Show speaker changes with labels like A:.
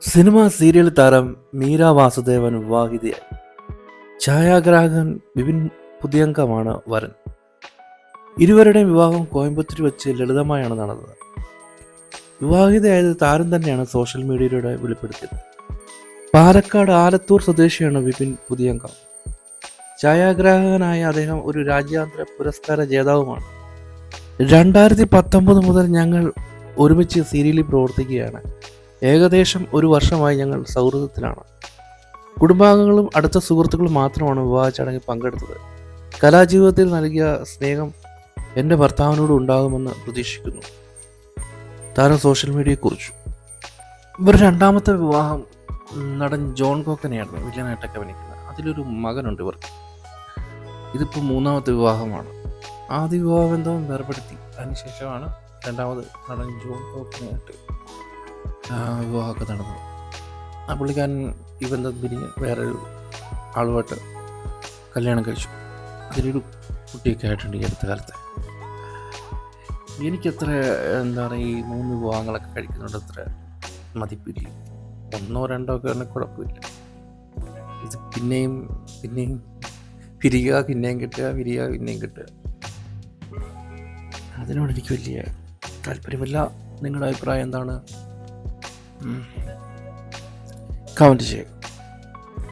A: Cinema serial താരം മീര വാസുദേവൻ വിവാഹിതയായി. ഛായാഗ്രാഹകൻ ബിപിൻ പുതിയങ്കമാണ് വരൻ. ഇരുവരുടെയും വിവാഹം കോയമ്പത്തൂർ വെച്ച് ലളിതമായാണ് നടന്നത്. വിവാഹിതയായത് താരം തന്നെയാണ് സോഷ്യൽ മീഡിയയിലൂടെ വെളിപ്പെടുത്തിയത്. പാലക്കാട് ആലത്തൂർ സ്വദേശിയാണ് വിപിൻ പുതിയങ്കം. ഛായാഗ്രാഹകനായ അദ്ദേഹം ഒരു രാജ്യാന്തര പുരസ്കാര ജേതാവുമാണ്. രണ്ടായിരത്തി പത്തൊമ്പത് മുതൽ ഞങ്ങൾ ഒരുമിച്ച് സീരിയലിൽ പ്രവർത്തിക്കുകയാണ്. ഏകദേശം ഒരു വർഷമായി ഞങ്ങൾ സൗഹൃദത്തിലാണ്. കുടുംബാംഗങ്ങളും അടുത്ത സുഹൃത്തുക്കളും മാത്രമാണ് വിവാഹ ചടങ്ങിൽ പങ്കെടുത്തത്. കലാജീവിതത്തിൽ നൽകിയ സ്നേഹം എന്റെ ഭർത്താവിനോട് ഉണ്ടാകുമെന്ന് പ്രതീക്ഷിക്കുന്നു. താരം സോഷ്യൽ മീഡിയയെ കുറിച്ചു. ഇവരുടെ രണ്ടാമത്തെ വിവാഹം നടൻ ജോൺ കോക്കനെയായിരുന്നു വില്ലനായിട്ടൊക്കെ അഭിനയിക്കുന്നത്. അതിലൊരു മകനുണ്ട് ഇവർക്ക്. ഇതിപ്പോൾ മൂന്നാമത്തെ വിവാഹമാണ്. ആദ്യ വിവാഹബന്ധം വേർപ്പെടുത്തി അതിനുശേഷമാണ് രണ്ടാമത് നടൻ ജോൺ കോക്കനെയായിട്ട് വിവാഹമൊക്കെ നടന്നത് ആ പുള്ളിക്കാരൻ ഈ ബന്ധം പിരിഞ്ഞ് വേറൊരു ആളുമായിട്ട് കല്യാണം കഴിച്ചു. അതിലൊരു കുട്ടിയൊക്കെ ആയിട്ടുണ്ട് ഈ അടുത്ത കാലത്ത്. എനിക്കത്ര എന്താ പറയുക ഈ മൂന്ന് വിവാഹങ്ങളൊക്കെ കഴിക്കുന്നുണ്ട് അത്ര മതിപ്പില്ല. ഒന്നോ രണ്ടോ ഒക്കെ ആണെങ്കിൽ കുഴപ്പമില്ല. ഇത് പിന്നെയും പിന്നെയും പിരിയുക പിന്നെയും കിട്ടുക പിരിയുക പിന്നെയും കിട്ടുക. അതിനോട് എനിക്ക് വലിയ താല്പര്യമില്ല. നിങ്ങളുടെ അഭിപ്രായം എന്താണ്? കമൻറ്റ് ചെയ്യുക